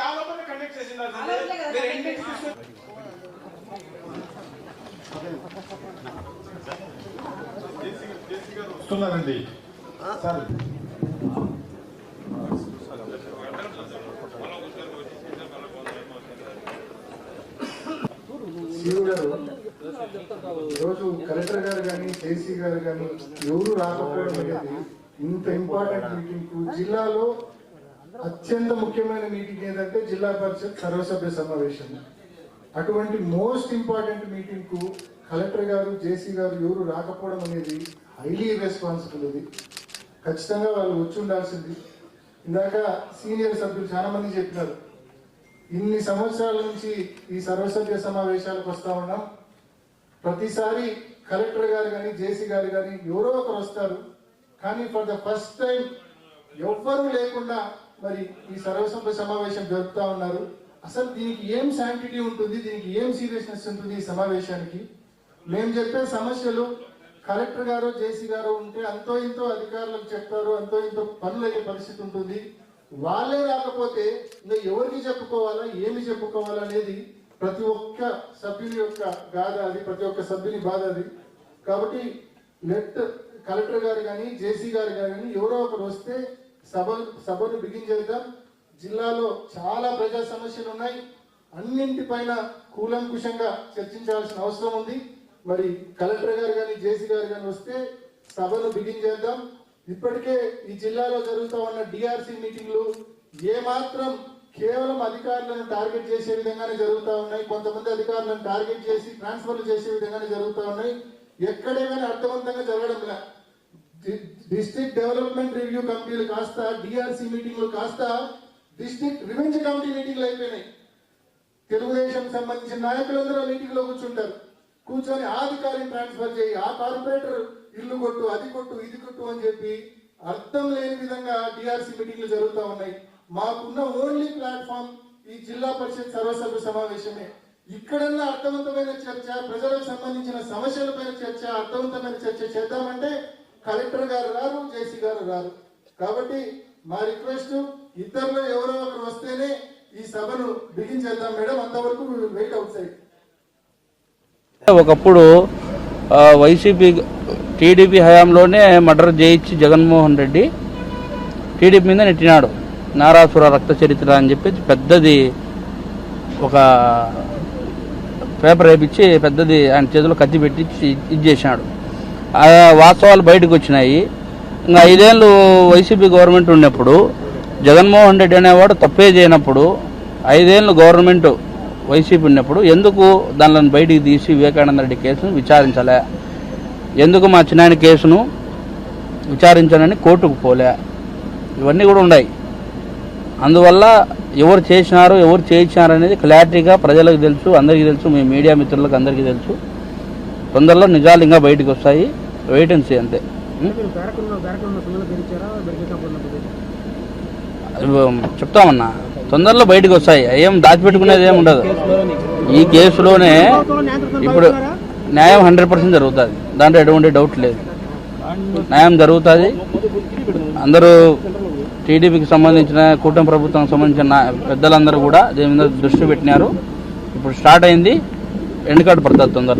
ఆ లోపల కండక్ట్ మీరు తీసుకొని- వస్తున్నారండి సార్. ఈరోజు కలెక్టర్ గారు కానీ జేసీ గారు కానీ ఎవరు రాకపోవడం అనేది ఇంత ఇంపార్టెంట్ మీటింగ్కు జిల్లాలో అత్యంత ముఖ్యమైన మీటింగ్ ఏంటంటే జిల్లా పరిషత్ సర్వసభ్య సమావేశం. అటువంటి మోస్ట్ ఇంపార్టెంట్ మీటింగ్కు కలెక్టర్ గారు జేసీ గారు ఎవరు రాకపోవడం అనేది హైలీ రెస్పాన్సిబుల్ ఇది. ఖచ్చితంగా వాళ్ళు వచ్చి ఉండాల్సింది. ఇందాక సీనియర్ సభ్యులు చాలా మంది చెప్పినారు. ఇన్ని సంవత్సరాల నుంచి ఈ సర్వసభ్య సమావేశాలకు వస్తా ఉన్నాం. ప్రతిసారి కలెక్టర్ గారు కానీ జేసీ గారు కానీ ఎవరో ఒకరు వస్తారు. కానీ ఫర్ ద ఫస్ట్ టైం ఎవ్వరూ లేకుండా మరి ఈ సర్వసభ్య సమావేశం జరుపుతా ఉన్నారు. అసలు దీనికి ఏం శాంటిటీ ఉంటుంది? దీనికి ఏం సీరియస్నెస్ ఉంటుంది ఈ సమావేశానికి? మేము చెప్పే సమస్యలు కలెక్టర్ గారు జేసీ గారు ఉంటే అంతో ఇంతో అధికారులకు చెప్తారు అంతో ఇంతో పనులు అయ్యే పరిస్థితి ఉంటుంది. వాళ్ళే రాకపోతే ఇంకా ఎవరికి చెప్పుకోవాలా ఏమి చెప్పుకోవాలా అనేది ప్రతి ఒక్క సభ్యుని యొక్క గాథ అది ప్రతి ఒక్క సభ్యుని బాధ అది. కాబట్టి లెట్ కలెక్టర్ గారు కానీ జేసీ గారు కానీ ఎవరో ఒకరు వస్తే సభ సభను బిగించేద్దాం జిల్లాలో చాలా ప్రజా సమస్యలు ఉన్నాయి. అన్నింటిపైన కూలంకుషంగా చర్చించాల్సిన అవసరం ఉంది. మరి కలెక్టర్ గారు కానీ జేసీ గారు కానీ వస్తే సభను బిగించేద్దాం ఇప్పటికే ఈ జిల్లాలో జరుగుతూ ఉన్న డిఆర్సీ మీటింగ్లు ఏమాత్రం కేవలం అధికారులను టార్గెట్ చేసే విధంగానే జరుగుతూ ఉన్నాయి. కొంతమంది అధికారులను టార్గెట్ చేసి ట్రాన్స్ఫర్లు చేసే విధంగానే జరుగుతూ ఉన్నాయి. ఎక్కడేమైనా అర్థవంతంగా జరగడం లే. డిస్ట్రిక్ట్ డెవలప్మెంట్ రివ్యూ కమిటీలు కాస్త డిఆర్సీ మీటింగ్లు కాస్త డిస్ట్రిక్ట్ రివెంజ్ కమిటీ మీటింగ్లు అయిపోయినాయి. తెలుగుదేశం సంబంధించిన నాయకులందరూ మీటింగ్లో కూర్చుంటారు. కూర్చొని ఆ అధికారిని ట్రాన్స్ఫర్ చేయి ఆ కార్పొరేటర్ ఇల్లు కొట్టు అది కొట్టు ఇది కొట్టు అని చెప్పి అర్థం లేని విధంగా డిఆర్సీ మీటింగ్లు జరుగుతూ ఉన్నాయి. మాకున్న ఓన్లీ ప్లాట్ఫామ్ ఈ జిల్లా పరిషత్ సర్వసభ్య సమావేశమే. ఇక్కడన్నా అర్థవంతమైన చర్చ ప్రజలకు సంబంధించిన సమస్యలపైన చర్చ అర్థవంతమైన చర్చ చేద్దామంటే కలెక్టర్ గారు రారు జేసీ గారు రారు. కాబట్టి మా రిక్వెస్ట్ ఇద్దరులో ఎవరో ఒకరు వస్తేనే ఈ సభను బిగించేద్దాం మేడం. అంతవరకు వెయిట్ అవుట్ సైడ్ ఒకప్పుడు వైసీపీ టీడీపీ హయాంలోనే మర్డర్ చేయించి జగన్మోహన్ రెడ్డి టీడీపీ మీద నెట్టినాడు. నారాసుర రక్త చరిత్ర అని చెప్పి పెద్దది ఒక పేపర్ వేపించి పెద్దది ఆయన చేతిలో కత్తి పెట్టి ఇది చేసినాడు. ఆ వాస్తవాలు బయటకు వచ్చినాయి. ఇంకా ఐదేళ్ళు వైసీపీ గవర్నమెంట్ ఉన్నప్పుడు జగన్మోహన్ రెడ్డి అనేవాడు తప్పే చేయనప్పుడు ఐదేళ్ళు గవర్నమెంట్ వైసీపీ ఉన్నప్పుడు ఎందుకు దానిని బయటికి తీసి వివేకానంద రెడ్డి కేసును విచారించలే? ఎందుకు మా చిన్నాయన కేసును విచారించాలని కోర్టుకు పోలే? ఇవన్నీ కూడా ఉన్నాయి. అందువల్ల ఎవరు చేసినారు ఎవరు చేయించినారు అనేది క్లారిటీగా ప్రజలకు తెలుసు అందరికీ తెలుసు మీ మీడియా మిత్రులకు అందరికీ తెలుసు. తొందరలో నిజాలు ఇంకా బయటకు వస్తాయి. వెయిట్ అండ్ సీ అంతే. చెప్తామన్నా తొందరలో బయటకు వస్తాయి. ఏం దాచిపెట్టుకునేది ఏం ఉండదు. ఈ కేసులోనే ఇప్పుడు న్యాయం హండ్రెడ్ పర్సెంట్ జరుగుతుంది. దాంట్లో ఎటువంటి డౌట్ లేదు. న్యాయం జరుగుతుంది. అందరూ టీడీపీకి సంబంధించిన కూటమి ప్రభుత్వం సంబంధించిన పెద్దలందరూ కూడా దీని మీద దృష్టి పెట్టినారు. ఇప్పుడు స్టార్ట్ అయింది. ఎండ్ పడుతుంది తొందర